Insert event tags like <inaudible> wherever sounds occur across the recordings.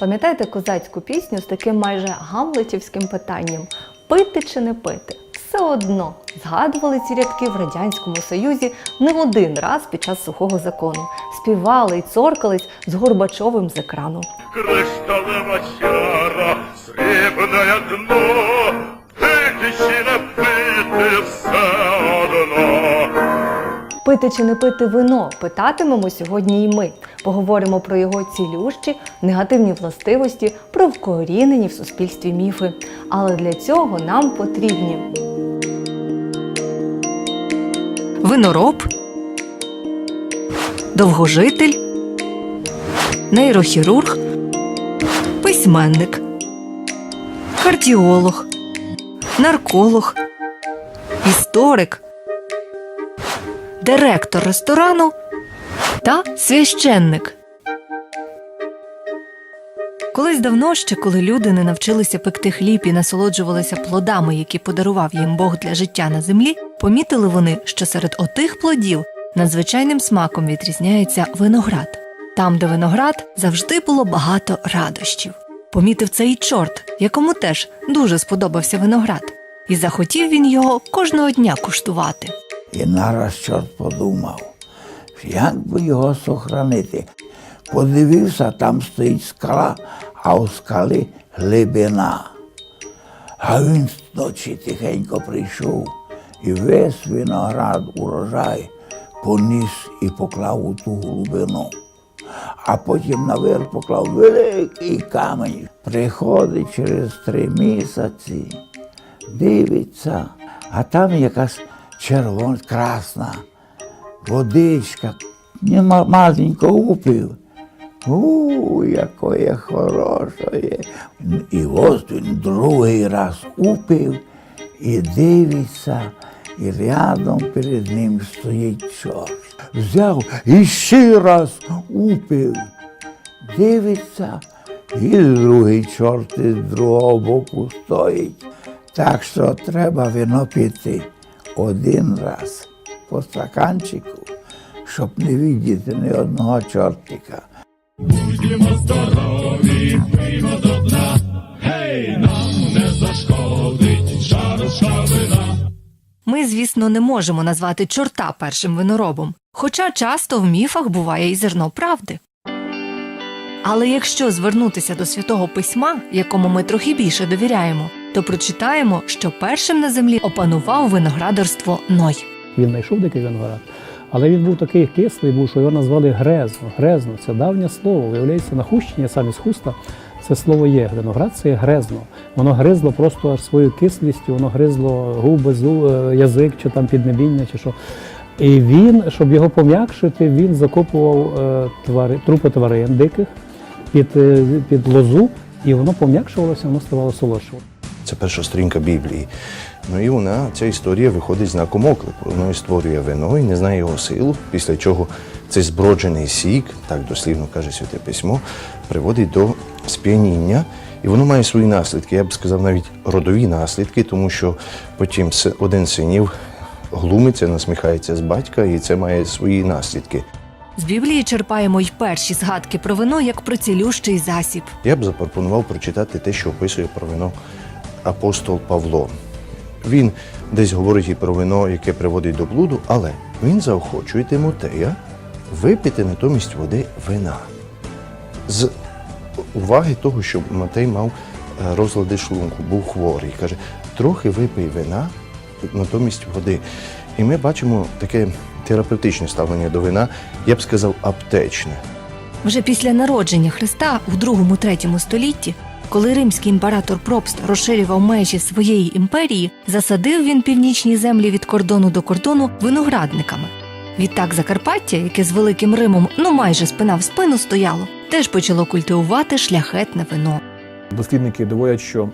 Пам'ятаєте козацьку пісню з таким майже гамлетівським питанням: пити чи не пити? Все одно згадували ці рядки в радянському союзі не один раз під час сухого закону. Співали й цоркались з Горбачовим з екрану. Кришталева чара, срібне дно, пити чи не пити все одно. Пити чи не пити вино питатимемо сьогодні і ми. Поговоримо про його цілющі, негативні властивості, про вкорінені в суспільстві міфи. Але для цього нам потрібні винороб, довгожитель, нейрохірург, письменник, кардіолог, нарколог, історик директор ресторану та священник. Колись давно ще, коли люди не навчилися пекти хліб і насолоджувалися плодами, які подарував їм Бог для життя на землі, помітили вони, що серед отих плодів надзвичайним смаком відрізняється виноград. Там, де виноград, завжди було багато радощів. Помітив це і чорт, якому теж дуже сподобався виноград, і захотів він його кожного дня куштувати. І нараз чорт подумав, як би його сохранити. Подивився, там стоїть скала, а у скалі глибина. А він ночі тихенько прийшов і весь виноград урожай поніс і поклав у ту глибину. А потім наверх поклав великий камінь. Приходить через три місяці, дивиться, а там якась червона, красна водичка. Маленько упив. У, якое хороше. І ось він другий раз упив і дивиться, і рядом перед ним стоїть чорт. Взяв і ще раз упив. Дивиться, і другий чорт із другого боку стоїть. Так що треба вино піти один раз по стаканчику, щоб не видіти ні одного чортика. Будьмо здорові, пиймо до дна, гей, нам не зашкодить чарочка вина. Ми, звісно, не можемо назвати чорта першим виноробом, хоча часто в міфах буває і зерно правди. Але якщо звернутися до святого письма, якому ми трохи більше довіряємо, то прочитаємо, що першим на землі опанував виноградарство Ной. Він знайшов дикий виноград. Але він був такий кислий, був, що його назвали грезно. Грезно це давнє слово. Виявляється, нахущення саме з хуста це слово є. Виноград це грезно. Воно гризло просто аж своєю кислістю, воно гризло губи, зу- е, язик, чи там піднебіння, чи що. І він, щоб його пом'якшити, він закопував е, твари, трупи тварин диких під, е, під лозу, і воно пом'якшувалося, воно ставало солодшим. Це перша сторінка Біблії. Ну і вона, ця історія виходить знаком оклику. Воно створює вино і не знає його силу, після чого цей зброджений сік, так дослівно каже Святе Письмо, приводить до сп'яніння. І воно має свої наслідки. Я б сказав навіть родові наслідки, тому що потім один з синів глумиться, насміхається з батька, і це має свої наслідки. З Біблії черпаємо й перші згадки про вино як про цілющий засіб. Я б запропонував прочитати те, що описує про вино апостол Павло. Він десь говорить і про вино, яке приводить до блуду, але він заохочує Тимотея випити натомість води вина. З уваги того, що Матей мав е, розлади шлунку, був хворий. Каже, трохи випий вина, натомість води. І ми бачимо таке терапевтичне ставлення до вина, я б сказав, аптечне. Вже після народження Христа у 2-3 столітті, коли римський імператор Пропст розширював межі своєї імперії, засадив він північні землі від кордону до кордону виноградниками. Відтак Закарпаття, яке з Великим Римом ну майже спина в спину стояло, теж почало культивувати шляхетне вино. Дослідники доводять, що,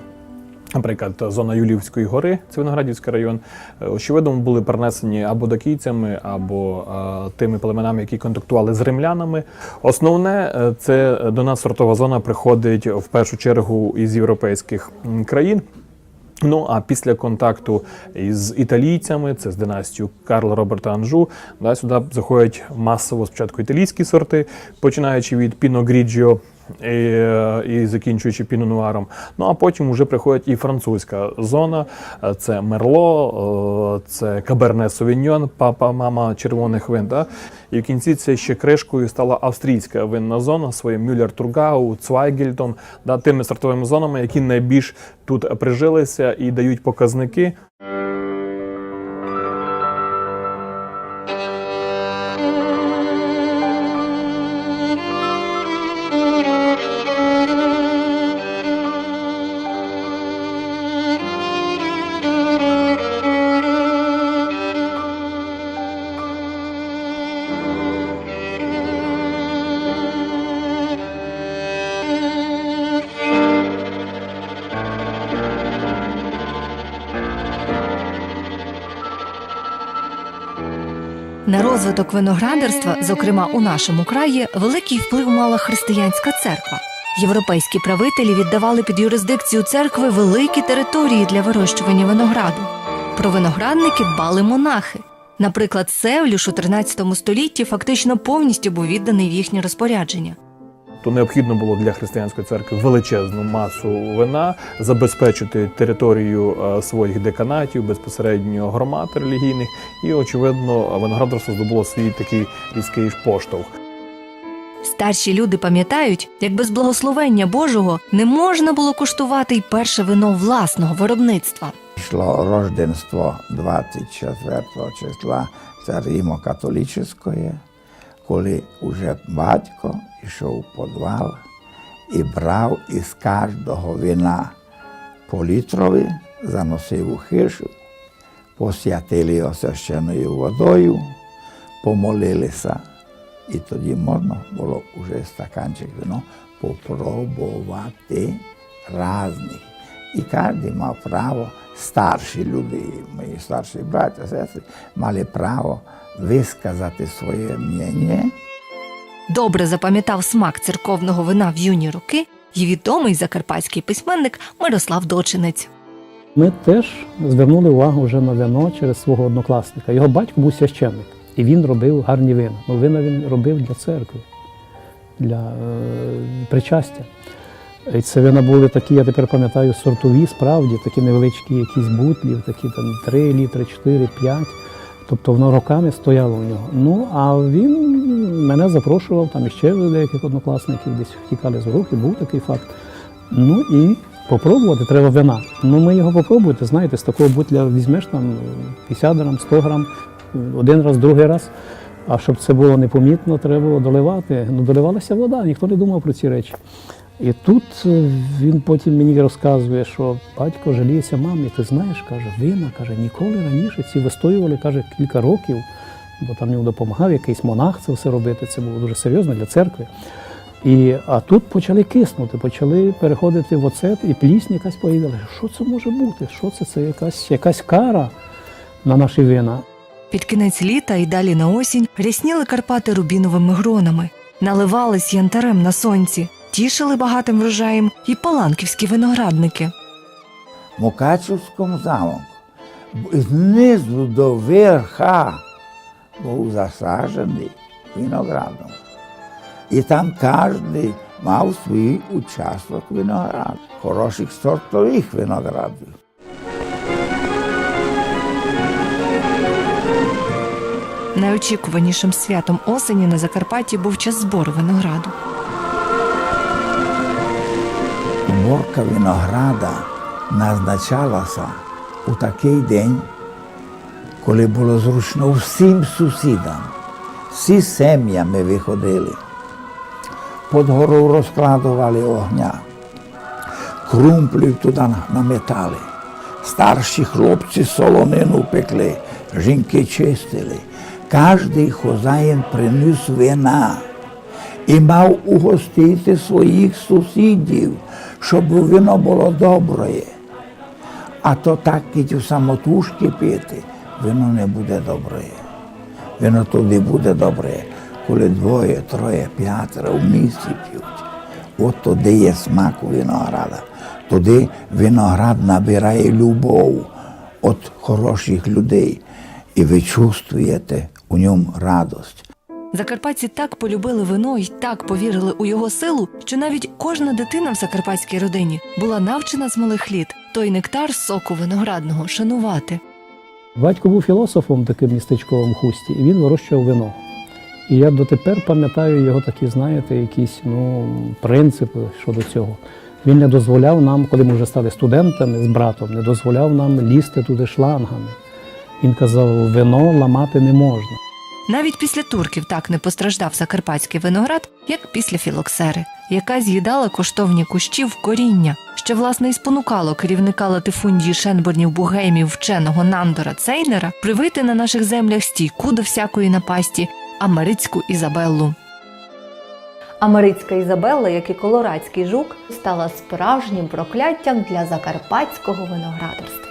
наприклад, зона Юлівської гори, це Виноградівський район, е, очевидно, були перенесені або докійцями, або е, тими племенами, які контактували з римлянами. Основне, е, це до нас сортова зона приходить в першу чергу із європейських країн. Ну а після контакту із італійцями, це з династією Карла Роберта Анжу, да, сюди заходять масово спочатку італійські сорти, починаючи від Піно Гріджіо і, е, і закінчуючи пінонуаром. Ну а потім вже приходить і французька зона: це Мерло, е, це Каберне Совіньон, папа, мама червоних вин. Да? І в кінці це ще кришкою стала австрійська винна зона своїм Мюллер Тургау, Цвайгельтом, да, тими сортовими зонами, які найбільш тут прижилися і дають показники. На розвиток виноградарства, зокрема у нашому краї, великий вплив мала християнська церква. Європейські правителі віддавали під юрисдикцію церкви великі території для вирощування винограду. Про виноградники дбали монахи. Наприклад, Севлюш у 13 столітті фактично повністю був відданий в їхнє розпорядження. то необхідно було для християнської церкви величезну масу вина, забезпечити територію е, своїх деканатів, безпосередньо громад релігійних, і очевидно, виноградарство здобуло свій такий різкий поштовх. Старші люди пам'ятають, як без благословення Божого не можна було куштувати й перше вино власного виробництва. Йшло рожденство 24 числа це Римо-католическое, коли уже батько йшов в подвал і брав із кожного вина по літрові, заносив у хишу, посвятили його священною водою, помолилися. І тоді можна було вже стаканчик вино попробувати різних. І кожен мав право, старші люди, мої старші браття, сестри, мали право висказати своє мнення. Добре запам'ятав смак церковного вина в юні роки і відомий закарпатський письменник Мирослав Дочинець. Ми теж звернули увагу вже на вино через свого однокласника. Його батько був священник, і він робив гарні вина. Ну, вина він робив для церкви, для е, причастя. І це вина були такі, я тепер пам'ятаю, сортові, справді, такі невеличкі якісь бутлі, такі там 3 літри, 4, 5. Тобто воно роками стояло у нього. Ну, а він мене запрошував, там іще деяких однокласників десь втікали з руки, був такий факт. Ну і попробувати треба вина. Ну ми його попробуйте, знаєте, з такого бутля візьмеш там 50 грам, 100 грам, один раз, другий раз. А щоб це було непомітно, треба було доливати. Ну, доливалася вода, ніхто не думав про ці речі. І тут е, він потім мені розказує, що батько жаліється мамі, ти знаєш, каже, вина, каже, ніколи раніше ці вистоювали, каже, кілька років, бо там йому допомагав якийсь монах це все робити. Це було дуже серйозно для церкви. І, а тут почали киснути, почали переходити в оцет, і плісня якась появилася. Що це може бути? Що це? Це якась, якась кара на наші вина. Під кінець літа і далі на осінь рясніли Карпати рубіновими гронами, наливались янтарем на сонці, тішили багатим врожаєм і паланківські виноградники. Мукачівському замку знизу до верха був засаджений виноградом. І там кожен мав свій участок винограду, хороших сортових виноградів. Найочікуванішим святом осені на Закарпатті був час збору винограду. Уборка винограда назначалася у такий день, коли було зручно всім сусідам. Всі сім'ями виходили. Під гору розкладували огня, крумплів туди наметали. Старші хлопці солонину пекли, жінки чистили. Кожний хозяїн приніс вина і мав угостити своїх сусідів, щоб вино було добре. А то так кіть самотужки пити, вино не буде добре. Вино тоді буде добре, коли двоє, троє, п'ятеро в місті п'ють. От тоді є смак у винограда. Тоді виноград набирає любов від хороших людей, і ви чувствуєте у ньому радость. Закарпатці так полюбили вино і так повірили у його силу, що навіть кожна дитина в закарпатській родині була навчена з малих літ той нектар соку виноградного шанувати. Батько був філософом таким містечковим хусті, і він вирощував вино. І я дотепер пам'ятаю його такі, знаєте, якісь ну, принципи щодо цього. Він не дозволяв нам, коли ми вже стали студентами з братом, не дозволяв нам лізти туди шлангами. Він казав, вино ламати не можна. Навіть після турків так не постраждав закарпатський виноград, як після філоксери, яка з'їдала коштовні кущі в коріння, що власне і спонукало керівника латифундії Шенборнів Бугеймів вченого Нандора Цейнера привити на наших землях стійку до всякої напасті америцьку Ізабеллу. Америцька Ізабелла, як і колорадський жук, стала справжнім прокляттям для закарпатського виноградарства.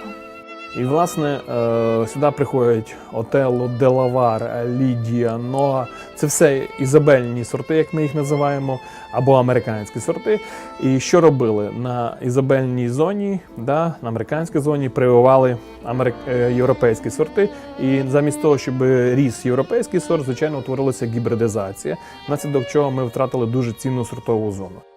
І, власне, е, сюди приходять Отелло, Делавар, Лідія, Ноа. Це все ізабельні сорти, як ми їх називаємо, або американські сорти. І що робили? На ізабельній зоні, да, на американській зоні прививали америк... е, європейські сорти. І замість того, щоб ріс європейський сорт, звичайно, утворилася гібридизація, внаслідок чого ми втратили дуже цінну сортову зону.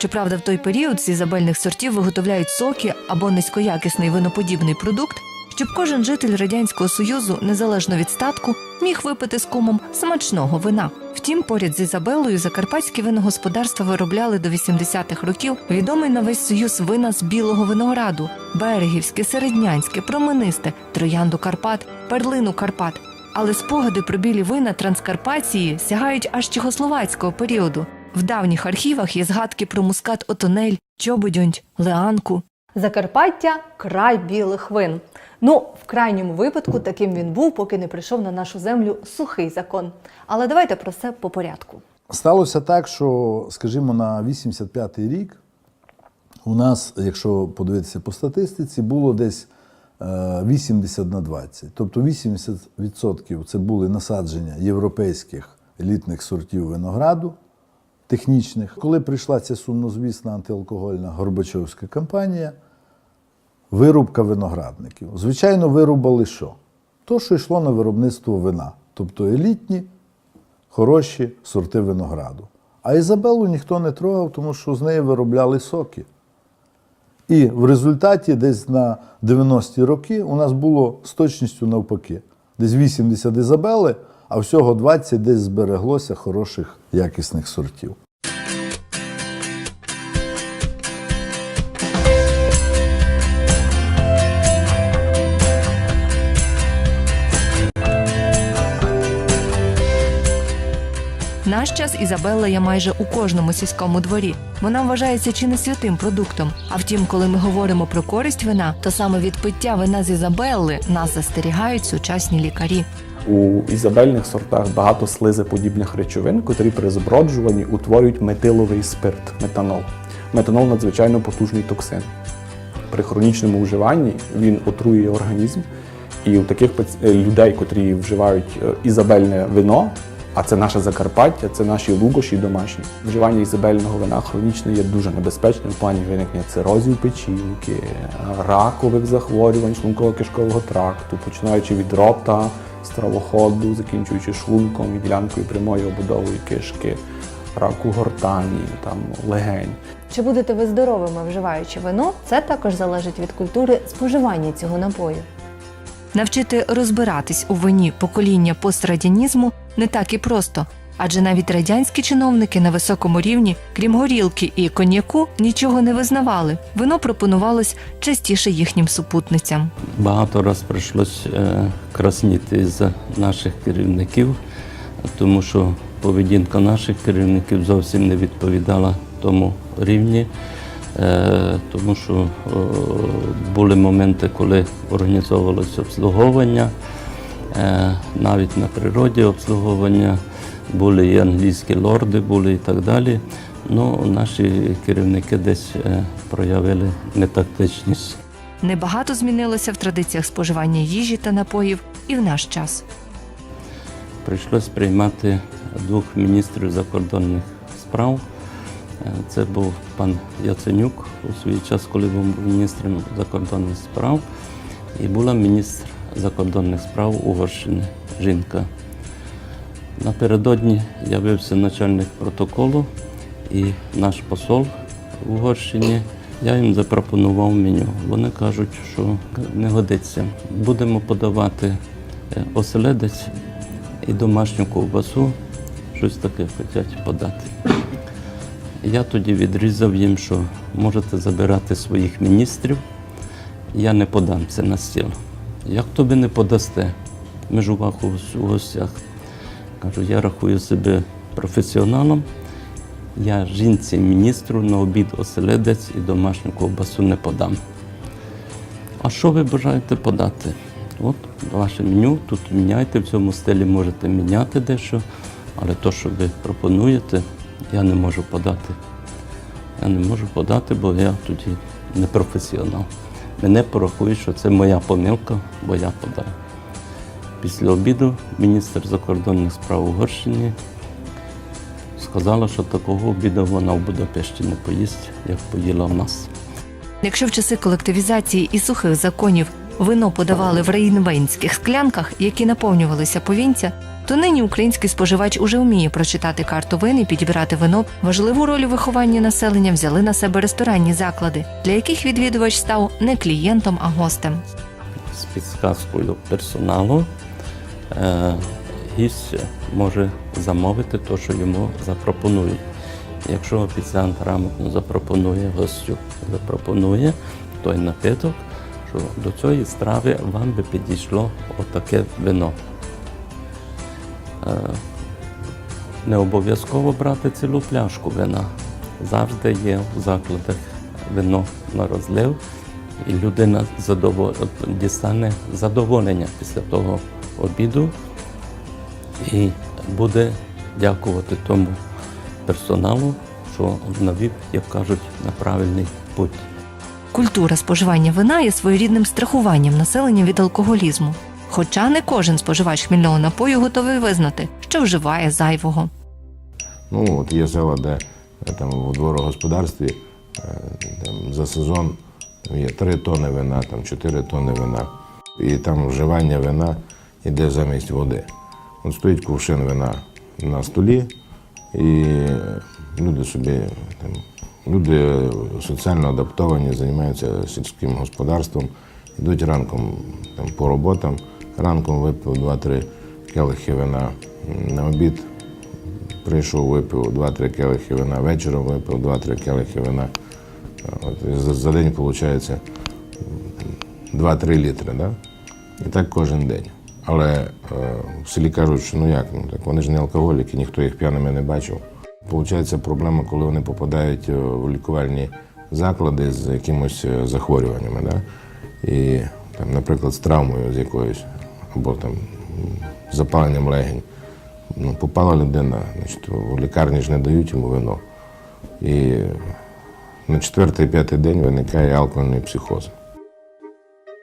Щоправда, в той період з ізабельних сортів виготовляють соки або низькоякісний виноподібний продукт, щоб кожен житель радянського союзу, незалежно від статку, міг випити з кумом смачного вина. Втім, поряд з Ізабелою закарпатські виногосподарства виробляли до 80-х років відомий на весь союз вина з білого винограду: берегівське, середнянське, променисте, троянду Карпат, перлину Карпат. Але спогади про білі вина Транскарпації сягають аж чехословацького періоду. В давніх архівах є згадки про мускат Отонель, Чободьонь, Леанку. Закарпаття край білих вин. Ну, в крайньому випадку таким він був, поки не прийшов на нашу землю сухий закон. Але давайте про все по порядку. Сталося так, що, скажімо, на 85-й рік у нас, якщо подивитися по статистиці, було десь е, 80 на 20. Тобто 80% це були насадження європейських елітних сортів винограду, технічних. Коли прийшла ця сумнозвісна антиалкогольна Горбачовська кампанія, вирубка виноградників. Звичайно, вирубали що? То, що йшло на виробництво вина, тобто елітні хороші сорти винограду. А Ізабелу ніхто не трогав, тому що з неї виробляли соки. І в результаті десь на 90-ті роки у нас було з точністю навпаки. Десь 80 Ізабели, а всього 20 десь збереглося хороших якісних сортів. Наш час Ізабелла є майже у кожному сільському дворі. Вона вважається чи не святим продуктом. А втім, коли ми говоримо про користь вина, то саме від пиття вина з Ізабелли нас застерігають сучасні лікарі. У ізабельних сортах багато слизеподібних речовин, котрі при зброджуванні утворюють метиловий спирт, метанол. Метанол надзвичайно потужний токсин. При хронічному вживанні він отруює організм, і у таких е, людей, котрі вживають е, ізабельне вино, а це наше Закарпаття, це наші лугоші домашні. Вживання ізабельного вина хронічне є дуже небезпечним в плані виникнення цирозів печінки, ракових захворювань шлунково-кишкового тракту, починаючи від рота, стравоходу, закінчуючи шлунком і ділянкою прямої обудової кишки, раку гортані, там легень. Чи будете ви здоровими вживаючи вино? Це також залежить від культури споживання цього напою. Навчити розбиратись у вині покоління пострадянізму не так і просто. Адже навіть радянські чиновники на високому рівні, крім горілки і коньяку, нічого не визнавали. Вино пропонувалось частіше їхнім супутницям. Багато раз прийшлось е, красніти за наших керівників, тому що поведінка наших керівників зовсім не відповідала тому рівні, тому що е, були моменти, коли організовувалося обслуговування, е, навіть на природі обслуговування, були і англійські лорди, були і так далі. Ну, наші керівники десь е, проявили нетактичність. Небагато змінилося в традиціях споживання їжі та напоїв і в наш час. Прийшлось приймати двох міністрів закордонних справ. Це був пан Яценюк у свій час, коли був міністром закордонних справ, і була міністр закордонних справ Угорщини, жінка. Напередодні явився начальник протоколу і наш посол в Угорщині. Я їм запропонував меню. Вони кажуть, що не годиться. Будемо подавати е, оселедець і домашню ковбасу, щось таке хочуть подати. Я тоді відрізав їм, що можете забирати своїх міністрів, я не подам це на стіл. Як то ви не подасте? Ми ж у вас у гостях. Кажу, я рахую себе професіоналом. Я жінці міністру на обід оселедець і домашню ковбасу не подам. А що ви бажаєте подати? От ваше меню, тут міняйте, в цьому стилі можете міняти дещо, але то, що ви пропонуєте, я не можу подати. Я не можу подати, бо я тоді не професіонал. Мене порахують, що це моя помилка, бо я подав. Після обіду міністр закордонних справ Угорщини сказала, що такого обіду вона в Будапешті не поїсть, як поїла в нас. Якщо в часи колективізації і сухих законів вино подавали в рейнвейнських склянках, які наповнювалися повінця, то нині український споживач уже вміє прочитати карту вин і підібрати вино. Важливу роль у вихованні населення взяли на себе ресторанні заклади, для яких відвідувач став не клієнтом, а гостем. З підсказкою персоналу е, гість може замовити те, що йому запропонують. Якщо офіціант грамотно запропонує гостю, запропонує той напиток, що до цієї страви вам би підійшло отаке вино. Не обов'язково брати цілу пляшку вина. Завжди є в закладах вино на розлив, і людина дістане задоволення після того обіду і буде дякувати тому персоналу, що навів, як кажуть, на правильний путь. Культура споживання вина є своєрідним страхуванням населення від алкоголізму. Хоча не кожен споживач хмільного напою готовий визнати, що вживає зайвого. Ну, от є села, де е, там у дворогосподарстві е, там, за сезон є 3 тони вина, там 4 тони вина. І там вживання вина йде замість води. От стоїть кувшин вина на столі, і люди собі там, люди соціально адаптовані, займаються сільським господарством, йдуть ранком там, по роботам, ранком випив 2-3 келихи вина на обід прийшов, випив 2-3 келихи вина, вечором випив 2-3 келихи вина. От, за, за день виходить 2-3 літри. Да? І так кожен день. Але е, в селі кажуть, що ну як, ну так вони ж не алкоголіки, ніхто їх п'яними не бачив. Получається проблема, коли вони попадають е, в лікувальні заклади з якимось е, захворюваннями. Да? І, там, наприклад, з травмою з якоюсь, або там запаленням легень. Ну, попала людина, значить, у лікарні ж не дають йому вино. І на четвертий-п'ятий день виникає алкогольний психоз.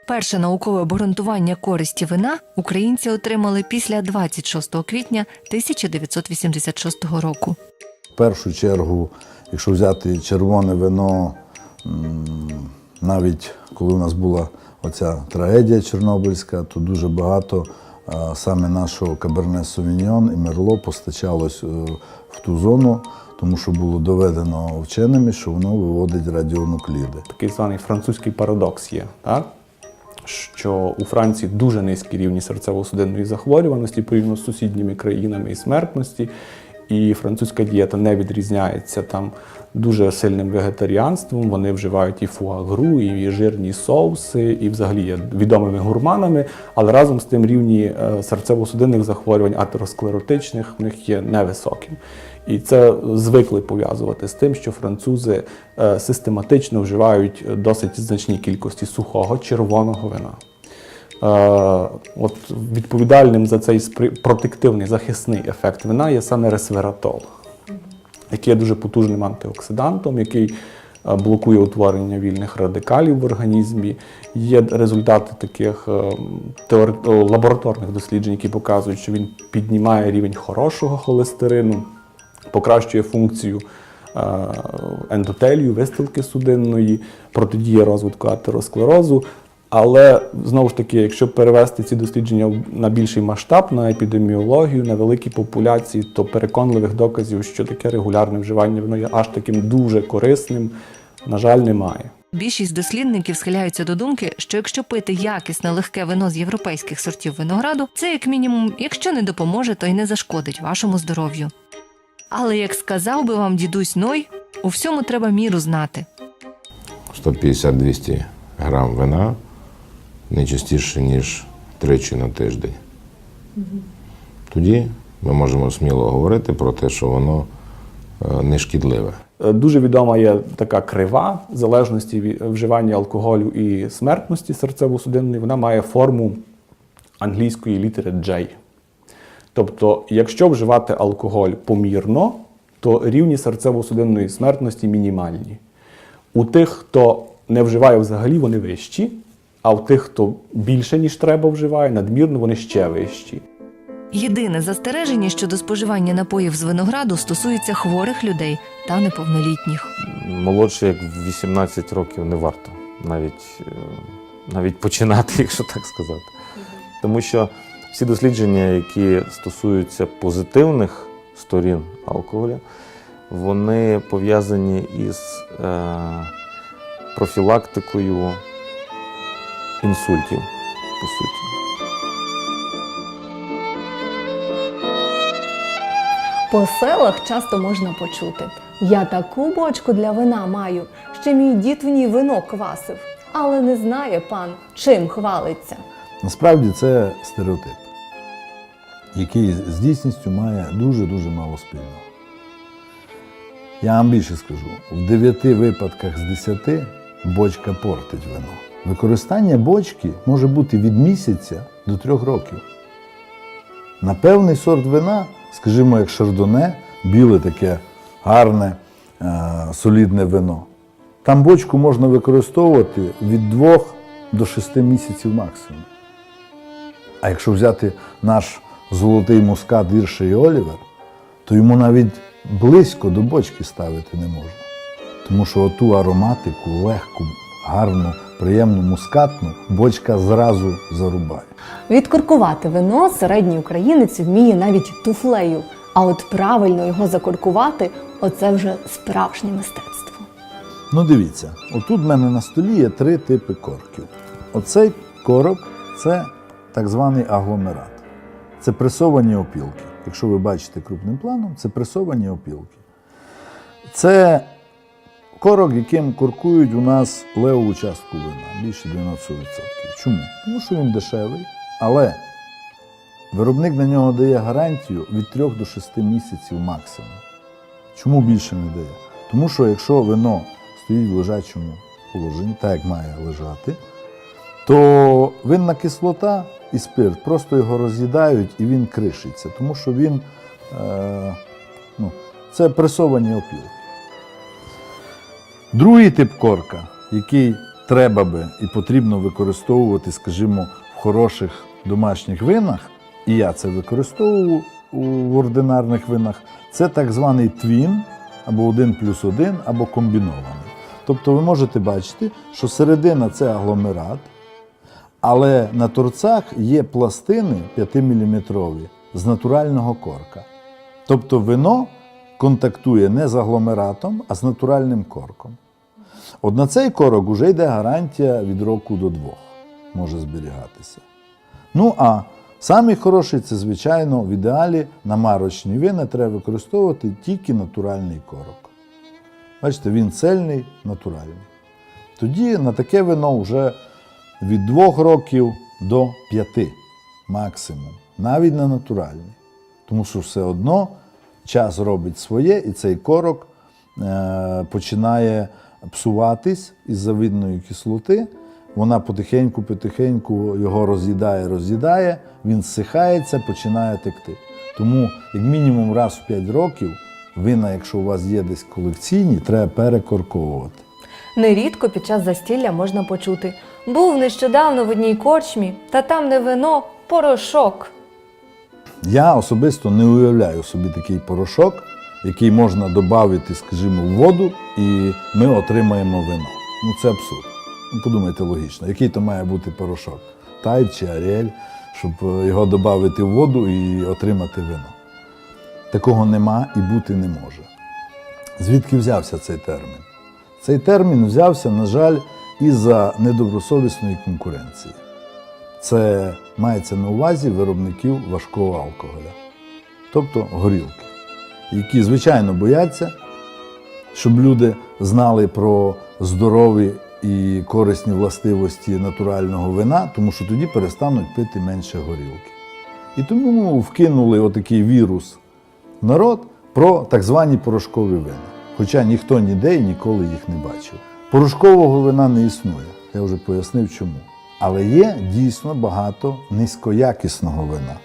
Перше наукове обґрунтування користі вина українці отримали після 26 квітня 1986 року. В першу чергу, якщо взяти червоне вино, навіть коли у нас була оця трагедія Чорнобильська, то дуже багато саме нашого Каберне Совіньон і Мерло постачалось е, в ту зону, тому що було доведено вченими, що воно виводить радіонукліди. такий званий французький парадокс є, так? що у Франції дуже низькі рівні серцево-судинної захворюваності порівняно з сусідніми країнами і смертності. І французька дієта не відрізняється там дуже сильним вегетаріанством. Вони вживають і фуагру, і жирні соуси, і взагалі є відомими гурманами. Але разом з тим рівні е, серцево-судинних захворювань, атеросклеротичних, в них є невисоким. І це звикли пов'язувати з тим, що французи е, систематично вживають досить значні кількості сухого червоного вина. Е, От відповідальним за цей протективний захисний ефект вина є саме ресвератол, який є дуже потужним антиоксидантом, який е, блокує утворення вільних радикалів в організмі. Є результати таких е, лабораторних досліджень, які показують, що він піднімає рівень хорошого холестерину, покращує функцію е, ендотелію, вистилки судинної, протидіє розвитку атеросклерозу. Але знову ж таки, якщо перевести ці дослідження на більший масштаб, на епідеміологію, на великі популяції, то переконливих доказів, що таке регулярне вживання воно є аж таким дуже корисним, на жаль, немає. Більшість дослідників схиляються до думки, що якщо пити якісне легке вино з європейських сортів винограду, це як мінімум, якщо не допоможе, то й не зашкодить вашому здоров'ю. Але як сказав би вам дідусь Ной, у всьому треба міру знати. 150-200 грам вина не частіше, ніж тричі на тиждень. Тоді ми можемо сміло говорити про те, що воно е, не шкідливе. Е, Дуже відома є така крива залежності від вживання алкоголю і смертності серцево-судинної. Вона має форму англійської літери J. Тобто, якщо вживати алкоголь помірно, то рівні серцево-судинної смертності мінімальні. У тих, хто не вживає взагалі, вони вищі, а у тих, хто більше, ніж треба вживає, надмірно, вони ще вищі. Єдине застереження щодо споживання напоїв з винограду стосується хворих людей та неповнолітніх. молодше як в 18 років не варто навіть, е, навіть починати, <laughs> якщо так сказати. Тому що всі дослідження, які стосуються позитивних сторін алкоголя, вони пов'язані із е, профілактикою інсультів, по суті. По селах часто можна почути: я таку бочку для вина маю, ще мій дід в ній вино квасив, але не знає пан, чим хвалиться. Насправді це стереотип, який з дійсністю має дуже-дуже мало спільного. Я вам більше скажу: в 9 випадках з 10 бочка портить вино. Використання бочки може бути від місяця до трьох років. На певний сорт вина, скажімо, як шардоне, біле таке гарне, е, солідне вино. Там бочку можна використовувати від 2 до 6 місяців максимум. А якщо взяти наш золотий мускат Ірша і Олівер, то йому навіть близько до бочки ставити не можна. Тому що оту ароматику, легку, гарну, приємну мускатну бочка зразу зарубає. Відкоркувати вино середній українець вміє навіть туфлею, а от правильно його закоркувати оце вже справжнє мистецтво. Ну дивіться, отут в мене на столі є три типи корків. Оцей корок це так званий агломерат. Це пресовані опілки. Якщо ви бачите крупним планом, це пресовані опілки. Це корок, яким коркують у нас левову частку вина, більше 90%. Чому? Тому що він дешевий, але виробник на нього дає гарантію від 3 до 6 місяців максимум. Чому більше не дає? Тому що якщо вино стоїть в лежачому положенні, так як має лежати, то винна кислота і спирт просто його роз'їдають і він кришиться, тому що він е, ну, це пресовані опілки. Другий тип корка, який треба би і потрібно використовувати, скажімо, в хороших домашніх винах, і я це використовую в ординарних винах, це так званий твін, або 1 плюс 1, або комбінований. Тобто ви можете бачити, що середина це агломерат, але на торцях є пластини 5-мм з натурального корка. Тобто вино контактує не з агломератом, а з натуральним корком. От на цей корок вже йде гарантія від року до двох, може зберігатися. Ну а самий хороший це, звичайно, в ідеалі на марочні вина треба використовувати тільки натуральний корок. Бачите, він цельний, натуральний. Тоді на таке вино вже від двох років до п'яти максимум, навіть на натуральний. Тому що все одно час робить своє, і цей корок е, починає псуватись із завидної кислоти. Вона потихеньку-потихеньку його роз'їдає, роз'їдає, він зсихається, починає текти. Тому, як мінімум раз в 5 років, вина, якщо у вас є десь колекційні, треба перекорковувати. Нерідко під час застілля можна почути: був нещодавно в одній корчмі, та там не вино, порошок. Я особисто не уявляю собі такий порошок, який можна додати, скажімо, в воду, і ми отримаємо вино. Ну це абсурд. Ну, Подумайте логічно, який то має бути порошок? Тайд чи Аріель, щоб е, його додати в воду і отримати вино. Такого нема і бути не може. Звідки взявся цей термін? Цей термін взявся, на жаль, із-за недобросовісної конкуренції. Це мається на увазі виробників важкого алкоголя, тобто горілки, які, звичайно, бояться, щоб люди знали про здорові і корисні властивості натурального вина, тому що тоді перестануть пити менше горілки. І тому вкинули отакий вірус в народ про так звані порошкові вина. Хоча ніхто ніде і ніколи їх не бачив. Порошкового вина не існує, я вже пояснив чому. Але є дійсно багато низькоякісного вина.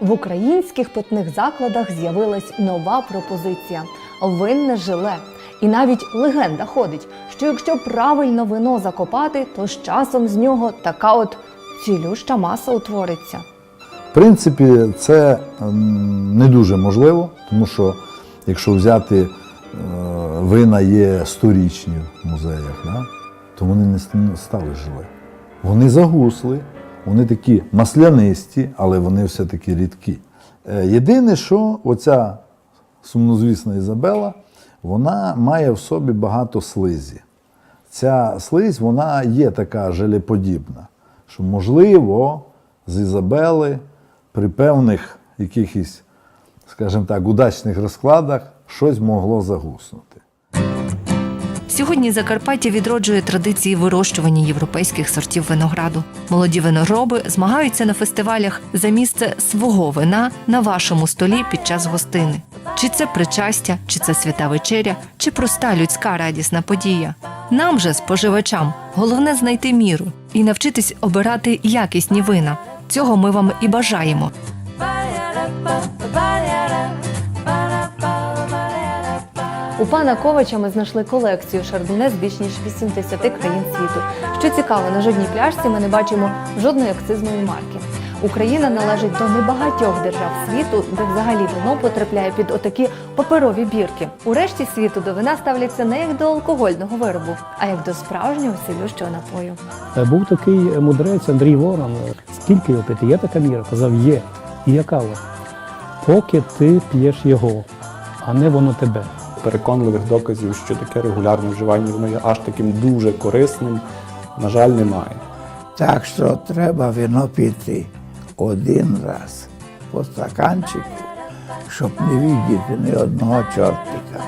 В українських питних закладах з'явилась нова пропозиція винне жиле. І навіть легенда ходить, що якщо правильно вино закопати, то з часом з нього така от цілюща маса утвориться. В принципі, це не дуже можливо, тому що якщо взяти е, вина є сторічні в музеях, да, то вони не стали жили. Вони загусли, вони такі маслянисті, але вони все-таки рідкі. Е, Єдине, що оця сумнозвісна Ізабела, вона має в собі багато слизі. Ця слизь вона є така желеподібна, що, можливо, з Ізабели при певних якихось, скажімо так, удачних розкладах щось могло загуснути. Сьогодні Закарпаття відроджує традиції вирощування європейських сортів винограду. Молоді винороби змагаються на фестивалях за місце свого вина на вашому столі під час гостини. Чи це причастя, чи це свята вечеря, чи проста людська радісна подія. Нам же, споживачам, головне знайти міру і навчитись обирати якісні вина. Цього ми вам і бажаємо. У пана Ковача ми знайшли колекцію шардоне з більш ніж 80 країн світу. Що цікаво, на жодній пляшці ми не бачимо жодної акцизної марки. Україна належить до небагатьох держав світу, де взагалі вино потрапляє під отакі паперові бірки. У решті світу до вина ставляться не як до алкогольного виробу, а як до справжнього селющого напою. Е, Був такий мудрець Андрій Ворон. Скільки його пити? Є така міра? Казав, є. І яка вона? Поки ти п'єш його, а не воно тебе. Переконливих доказів, що таке регулярне вживання воно є аж таким дуже корисним, на жаль, немає. Так що треба вино піти один раз по стаканчику, щоб не видіти ні одного чортика.